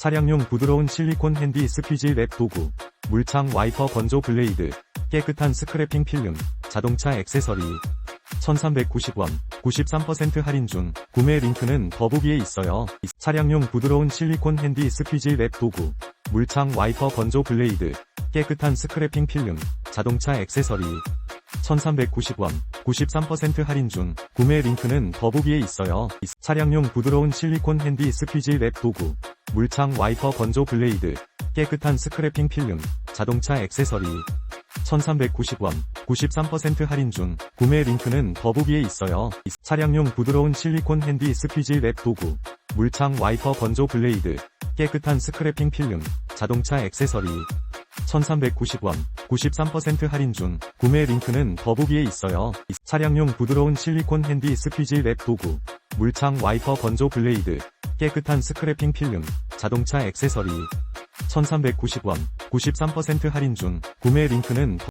차량용 부드러운 실리콘 핸디 스퀴지 랩 도구, 물창 와이퍼 건조 블레이드, 깨끗한 스크래핑 필름, 자동차 액세서리. 1390원, 93% 할인 중, 구매 링크는 더보기에 있어요. 차량용 부드러운 실리콘 핸디 스퀴지 랩 도구, 물창 와이퍼 건조 블레이드, 깨끗한 스크래핑 필름, 자동차 액세서리. 1390원, 93% 할인 중, 구매 링크는 더보기에 있어요. 차량용 부드러운 실리콘 핸디 스퀴지 랩 도구, 물창 와이퍼 건조 블레이드, 깨끗한 스크래핑 필름, 자동차 액세서리. 1390원, 93% 할인 중, 구매 링크는 더보기에 있어요. 차량용 부드러운 실리콘 핸디 스퀴지 랩 도구, 물창 와이퍼 건조 블레이드, 깨끗한 스크래핑 필름, 자동차 액세서리. 1390원, 93% 할인 중, 구매 링크는 더보기에 있어요. 차량용 부드러운 실리콘 핸디 스퀴지 랩 도구, 물창 와이퍼 건조 블레이드, 깨끗한 스크래핑 필름, 자동차 액세서리. 1390원, 93% 할인 중, 구매 링크는